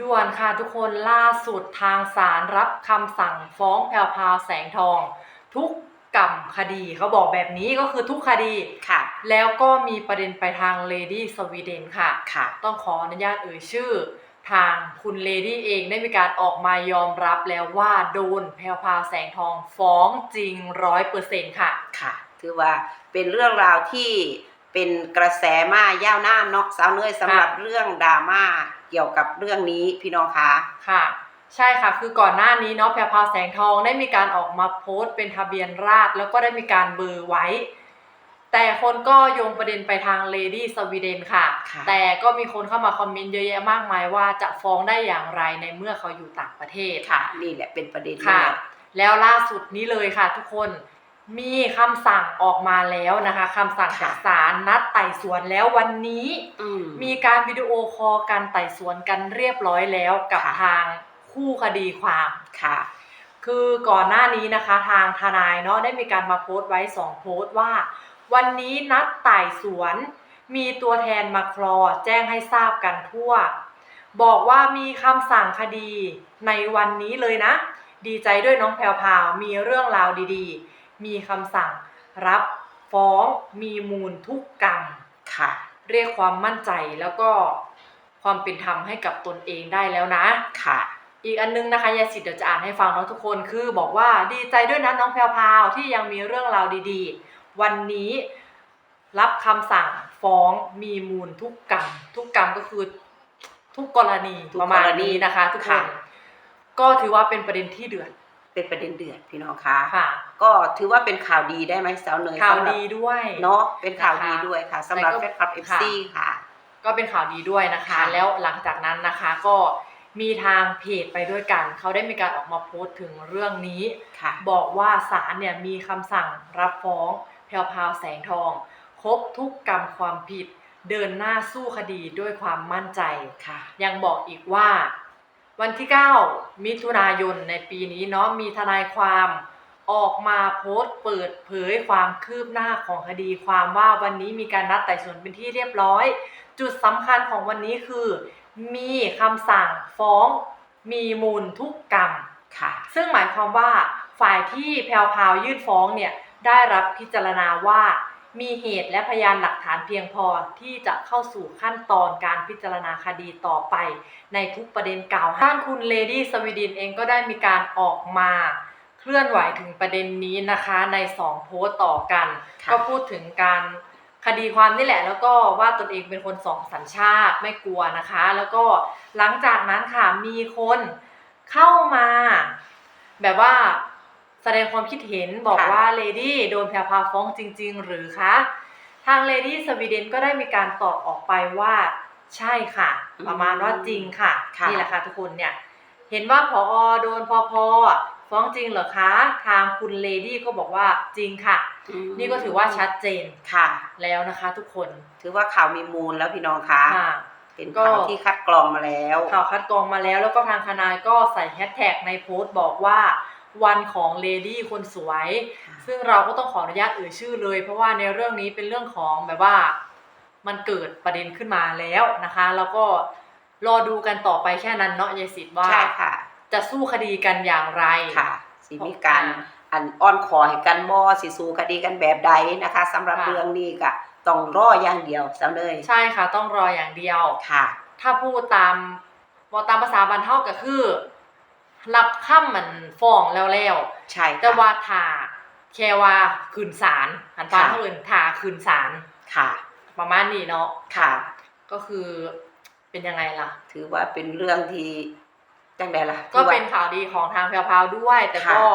ด่วนค่ะทุกคนล่าสุดทางศาลรับคำสั่งฟ้องแพรวพราวแสงทอง ทุกกรรมคดีเขาบอกแบบนี้ก็คือทุกคดีค่ะ แล้วก็มีประเด็นไปทางเลดี้สวีเดนค่ะค่ะ ต้องขออนุญาตเอ่ยชื่อ ทางคุณเลดี้เองได้มีการออกมายอมรับแล้วว่าโดนแพรวพราวแสงทองฟ้องจริงร้อยเปอร์เซ็นต์ค่ะค่ะถือว่าเป็นเรื่องราวที่เป็นกระแสมายาวนานเนาะสาวเนยสำหรับเรื่องดราม่าเกี่ยวกับเรื่องนี้พี่น้องคะค่ะ ใช่ค่ะ คือก่อนหน้านี้เนาะแพรวพราวแสงทองได้มีการออกมาโพสต์เป็นทะเบียนราษฎร์แล้วก็ได้มีการเบอร์ไว้ แต่คนก็โยงประเด็นไปทางเลดี้สวีเดนค่ะค่ะ แต่ก็มีคนเข้ามาคอมเมนต์เยอะแยะมากมายว่าจะฟ้องได้อย่างไรในเมื่อเขาอยู่ต่างประเทศค่ะ นี่แหละเป็นประเด็นค่ะนี่แหละแล้วล่าสุดนี้เลยค่ะทุกคน มีคำสั่งออกมาแล้วนะคะคำสั่งจากศาลนัดไต่สวนแล้ววันนี้อืม มีการวิดีโอคอลกันไต่สวนกันเรียบร้อยแล้วกับค่ะ ทางคู่คดีความ ค่ะ คือก่อนหน้านี้นะคะทางทนายเนาะได้มีการมาโพสต์ไว้สองโพสต์ว่า วันนี้นัดไต่สวน มีตัวแทนมาคลอแจ้งให้ทราบกันทั่ว บอกว่ามีคำสั่งคดีในวันนี้เลยนะ ดีใจด้วยน้องแพรวพราวมีเรื่องราวดีๆ มีคำสั่งรับฟ้องมีมูลทุกกรรมค่ะ เรียกความมั่นใจแล้วก็ความเป็นธรรมให้กับตนเองได้แล้วนะค่ะ อีกอันนึงนะคะยายสิทธิ์เดี๋ยวจะอ่านให้ฟังเนาะทุกคนคือบอกว่าดีใจด้วยนะน้องแพรวพราวที่ยังมีเรื่องราวดีๆ วันนี้รับคำสั่งฟ้องมีมูลทุกกรรม ทุกกรรมก็คือทุกกรณีทุกประมาณกรณีนี้นะคะ ทุกคค่ะนก็ถือว่าเป็นประเด็นที่เดือด เป็นประเด็นเดือดพี่น้องคะค่ะ ก็ถือว่าเป็นข่าวดีได้ไหมสาวเนยข่าวสำหรับดีด้วยเนาะเป็นข่าวนะคะดีด้วยค่ะสำหรับแต่ก็แฟนคลับเอฟค่ะซีค่ะ ก็เป็นข่าวดีด้วยนะคะค่ะแล้วหลังจากนั้นนะคะก็มีทางเพจไปด้วยกัน เขาได้มีการออกมาโพสต์ถึงเรื่องนี้ค่ะบอกว่าศาลเนี่ยมีคำสั่งรับฟ้องแพรวพราวแสงทอง ครบทุกกรรมความผิด เดินหน้าสู้คดีด้วยความมั่นใจค่ะยังบอกอีกว่า วันที่ 9 มิถุนายนในปีนี้เนาะมีทนายความออกมาโพสต์เปิดเผยความคืบหน้าของคดีความว่าวันนี้มีการนัดไต่สวนเป็นที่เรียบร้อย จุดสำคัญของวันนี้คือ มีคำสั่งฟ้องมีมูลทุกกรรมค่ะ ซึ่งหมายความว่าฝ่ายที่แพรวพาวยื่นฟ้องเนี่ยได้รับพิจารณาว่า มีเหตุและพยานหลักฐานเพียงพอที่จะเข้าสู่ขั้นตอนการพิจารณาคดีต่อไป ในทุกประเด็นกล่าวหาด้านคุณเลดี้สวีดินเองก็ได้มีการออกมาเคลื่อนไหวถึงประเด็นนี้นะคะในสองโพสต์ต่อกันค่ะก็พูดถึงการคดีความนี่แหละ แล้วก็ว่าตนเองเป็นคนสองสัญชาติไม่กลัวนะคะ แล้วก็หลังจากนั้นค่ะมีคนเข้ามา แบบว่า แสดงความคิดเห็นบอกค่ะว่าเลดี้โดนแพรวพราวฟ้องจริง ๆ หรือคะทางเลดี้สวีเดนก็ได้มีการตอบออกไปว่าใช่ค่ะ ประมาณว่าจริงค่ะค่ะนี่แหละค่ะทุกคนเนี่ยเห็นว่าพอโดนพอพอฟ้องจริงเหรอคะ ทางคุณเลดี้ก็บอกว่าจริงค่ะอืมนี่ก็ถือว่าชัดเจนค่ะ แล้วนะคะทุกคนถือว่าข่าวมีมูลแล้วพี่น้องคะค่ะเป็นก็ข่าวที่คัดกรองมาแล้วข่าวคัดกรองมาแล้ว แล้วก็ทางทนายก็ใส่แฮชแท็กในโพสต์บอกว่า วันของเลดี้คนสวย ซึ่งเราก็ต้องขออนุญาตเอ่ยชื่อเลย เพราะว่าในเรื่องนี้เป็นเรื่องของแบบว่ามันเกิดประเด็นขึ้นมาแล้วนะคะ แล้วก็รอดูกันต่อไปแค่นั้นเนาะยายสิทธิ์ว่า ใช่ค่ะ จะสู้คดีกันอย่างไรค่ะสิมีการอ่าอันอ้อนขอให้กันบ่สิสู้คดีกันแบบใดนะคะสำหรับค่ะเรื่องนี้ก็ต้องรออย่างเดียวสาวเนยใช่ค่ะ ต้องรออย่างเดียวค่ะ ถ้าพูดตามว่าตามภาษาบรรเทาก็คือ รับค่ำมันฟ้องแล้วแล้วใช่แต่ค่ะว่าถาแค่ว่าคืนศาลหันฟ้าค่ะเท่าอื่นถาคืนศาลค่ะ ประมาณนี้เนาะค่ะ ก็คือเป็นยังไงล่ะ ถือว่าเป็นเรื่องที่จังไดล่ะ ก็ถือว่าเป็นข่าวดีของทางแพรวๆด้วย แต่ค่ะก็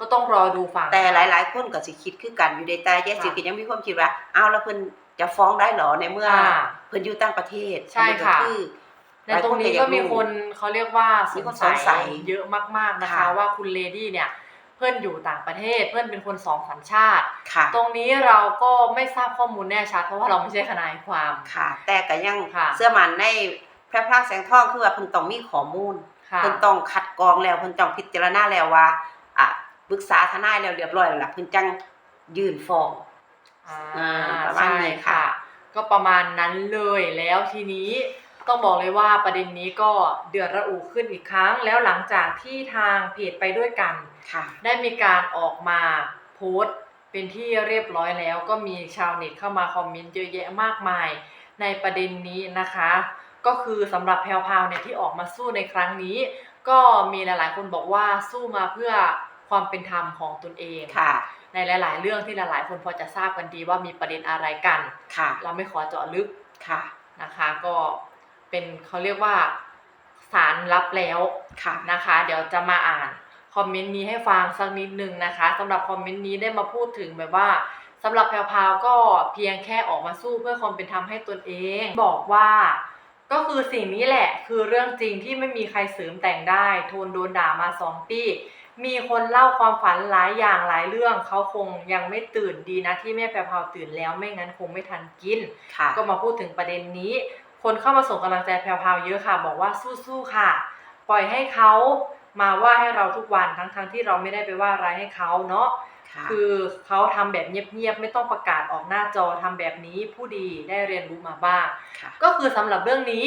ก็ต้องรอดูฝั่งแต่หลาย ๆ คนก็สิคิดคือกันอยู่ในแต่แยสิค่ะก็ยังมีความคิดว่าอ้าวแล้วเพิ่นจะฟ้องได้เหรอในเมื่อค่ะเพิ่นอยู่ต่างประเทศใช่ค่ะอันนี้ก็คือ ในตรงนี้ก็มีคนเขาเรียกว่าสมีงคนสสังสัยยเยอะมากๆนะคะค่ะว่าคุณเลดี้เนี่ยเพื่อนอยู่ต่างประเทศ เพื่อนเป็นคนสองสัญชาติค่ะตรงนี้เราก็ไม่ทราบข้อมูลแน่ชัดเพราะว่าเราไม่ใช่ทนายความค่ะ แต่ก็ยังค่ะเสื้อมันในแพร่พราวแสงทองคือว่าเพิ่นต้องมีข้อมูลค่ะเพิ่นต้องคัดกรองแล้วเพิ่นต้องพิจารณาแล้วว่าอะปรึกษาทนายแล้วเรียบร้อยแล้วล่ะเพิ่นจังยื่นฟ้องอ่าอ่าประมาณใช่นี้ค่ะค่ะ ก็ประมาณนั้นเลยแล้วทีนี้ ต้องบอกเลยว่าประเด็นนี้ก็เดือดระอุขึ้นอีกครั้ง แล้วหลังจากที่ทางเพจไปด้วยกัน ค่ะ ได้มีการออกมาโพสต์เป็นที่เรียบร้อยแล้ว ก็มีชาวเน็ตเข้ามาคอมเมนต์เยอะแยะมากมาย ในประเด็นนี้นะคะ ก็คือสำหรับแพลวพราวเนี่ยที่ออกมาสู้ในครั้งนี้ ก็มีหลายๆ คนบอกว่าสู้มาเพื่อความเป็นธรรมของตนเองค่ะ ในหลาย ๆ เรื่องที่หลายๆ คนพอจะทราบกันดีว่ามีประเด็นอะไรกัน ค่ะ เราไม่ขอเจาะลึกค่ะ นะคะก็ เป็นเขาเรียกว่าสารรับแล้วค่ะนะคะ เดี๋ยวจะมาอ่านคอมเมนต์นี้ให้ฟังสักนิดนึงนะคะสำหรับคอมเมนต์นี้ได้มาพูดถึงแบบว่าสำหรับแพรวๆก็เพียงแค่ออกมาสู้เพื่อความเป็นธรรมให้ตนเอง บอกว่า ก็คือสิ่งนี้แหละคือเรื่องจริงที่ไม่มีใครเสริมแต่งได้โทนโดนด่ามาสองปีมีคนเล่าความฝันหลายอย่างหลายเรื่องเขาคงยังไม่ตื่นดีนะที่แม่แพรวๆตื่นแล้วไม่งั้นคงไม่ทันกินค่ะก็มาพูดถึงประเด็นนี้ คนเข้ามาส่งกำลังใจแพรวๆเยอะค่ะ บอกว่าสู้ๆค่ะ ปล่อยให้เขามาว่าให้เราทุกวันทั้งๆที่เราไม่ได้ไปว่าอะไรายให้เขาเนาะค่ะคือเขาทำแบบเงียบๆไม่ต้องประกาศออกหน้าจอทำแบบนี้ผู้ดีได้เรียนรู้มาบ้างค่ะก็คือสำหรับเรื่องนี้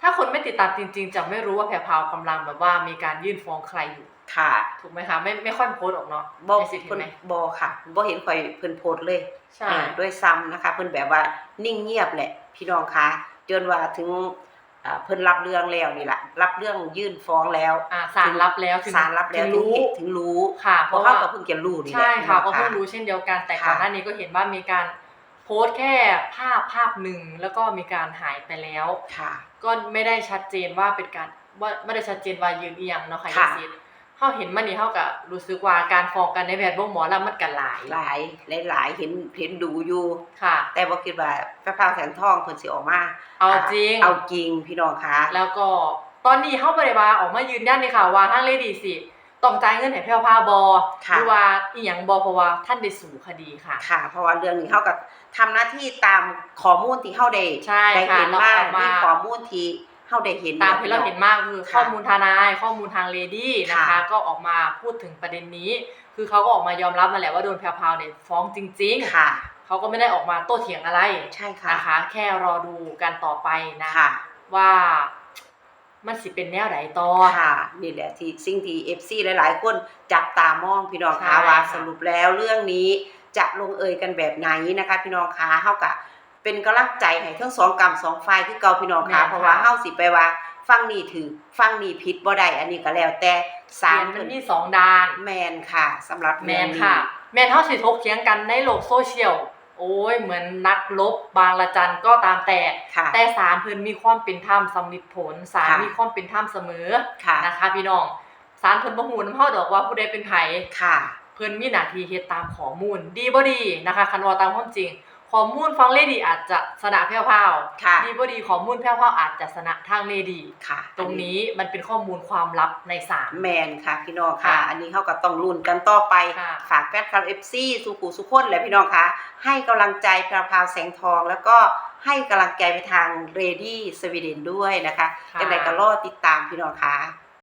ถ้าคนไม่ติดตามจริง ๆ จะไม่รู้ว่าแพรวๆกำลังแบบว่ามีการยื่นฟ้องใครอยู่ค่ะ ถูกไหมคะไม่ไม่ค่อยโพสต์ออกเนาะบ่ในสิทธิ์เห็เพิ่นนไหมบ่ค่ะบ่เห็นข่อยเพิ่นโพสต์เลยใช่อ่าด้วยซ้ำนะคะ เพิ่นแบบว่านิ่งเงียบแหละพี่น้องคะจนว่าถึงอ่าเพิ่นรับเรื่องแล้วนี่ล่ะรับเรื่องยื่นฟ้องแล้วอ่าศาลรับแล้วถึงศาลรับแล้วถึงถึงรู้เห็นถึงรู้ค่ะเพเพราะราะเขาว่าก็เพิ่งจะรู้นี่แหละ ใช่ค่ะพี่ก็น้องเพิ่งรู้เช่นเดียวกันแต่ค่ะก่อนหน้านี้ก็เห็นว่ามีการโพสต์แค่ภาพภาพหนึ่งแล้วก็มีการหายไปแล้ว ค่ะ ก็ไม่ได้ชัดเจนว่าเป็นการว่าไม่ได้ชัดเจนว่ายืนเอียงเนาะค่ะค่ะยศิษย์ เขาเห็นมันนี่เขาก็รู้สึกว่าการฟ้องกันในแวดวงหมอลำมันกันหลาย หลายหลายๆเห็นเห็นดูอยู่ ค่ะ แต่บ่คิดว่าพระพราวแสงทองเพิ่นสิออกมาเอาจริง เอาจริงพี่น้องคะแล้วก็ตอนนี้เขาบริวาออกมายืนยันเลยค่ะว่าทางเลดีสิต้องจ่ายเงินให้แพรวพาบอหรือว่าอีหยังบอเพราะว่าท่านได้สู่คดีค่ะ ค่ะ เพราะว่าเรื่องนี้เขาก็ทำหน้าที่ตามข้อมูลที่เขาได้ใช่ได้ค่ะเห็นเรามาออกมามีข้อมูลที่ เขาได้เห็นตามที่เราเห็นมากคือค่ะข้อมูลทนายข้อมูลทางเลดี้นะคะค่ะก็ออกมาพูดถึงประเด็นนี้ คือเขาก็ออกมายอมรับมาแหละว่าโดนแพรวๆเนี่ยฟ้องจริงค่ะๆเขาก็ไม่ได้ออกมาโต้เถียงอะไรใช่ค่ะนะคะ แค่รอดูกันต่อไปนะค่ะว่ามันสิเป็นแนวไหนต่อค่ะนี่แหละที่สิ่งที่ FC หลายๆ คนจับตามองพี่น้องใช่คะว่าค่ะสรุปแล้วเรื่องนี้จะลงเอยกันแบบไหนนะคะ พี่น้องคะเฮาก็ เป็นกำลังใจให้ทั้งสองกรรมสองฝ่ายคือเก่าพี่น้องคะเพราะว่าเฮาสิไปว่าฟังนี่ถือฟังนี่ผิดบ่ได้อันนี้ก็แล้วแต่ศาเรีลยนมัเพิ่นนมีสองด้าน แมนค่ะสำหรับแมเรื่องนค่ะ แมนเท่าสิทกเถียงกันในโลกโซเชียล โอ้ย เหมือนนักลบบางละจันก็ตามแต่ ค่ะ แต่ศาลเพิ่นมีความเป็นธรรมสำลิดผลศาลค่ะ มีความเป็นธรรมเสมอค่ะนะคะพี่น้องศาลเพิ่นบ่ฮู้นำเฮาดอกว่าผู้ใดเป็นไผค่ะ เพิ่นมีหน้าที่เฮ็ดตามข้อมูล ดีบ่ดีนะคะ คันว่าตามความจริง ข้อมูลฟังเลดีอาจจะสนะแผ่วค่ะ ๆดีบ่ดีข้อมูลแผ่วๆอาจจะสนะทางเลดี ค่ะ ตรงนี้มันเป็นข้อมูลความลับในศาล แมนค่ะพี่น้องค่ะ ค่ะอันนี้เขาก็ต้องลุ้นกันต่อไป ค่ะ ฝากแฟนคลับ FC สุขุสุขคนและพี่น้องค่ะ ให้กำลังใจพราวพราวแสงทอง แล้วก็ให้กำลังใจไปทางเรดี้สวีเดนด้วยนะคะค่ะยังไงก็รอติดตามพี่น้องค่ะ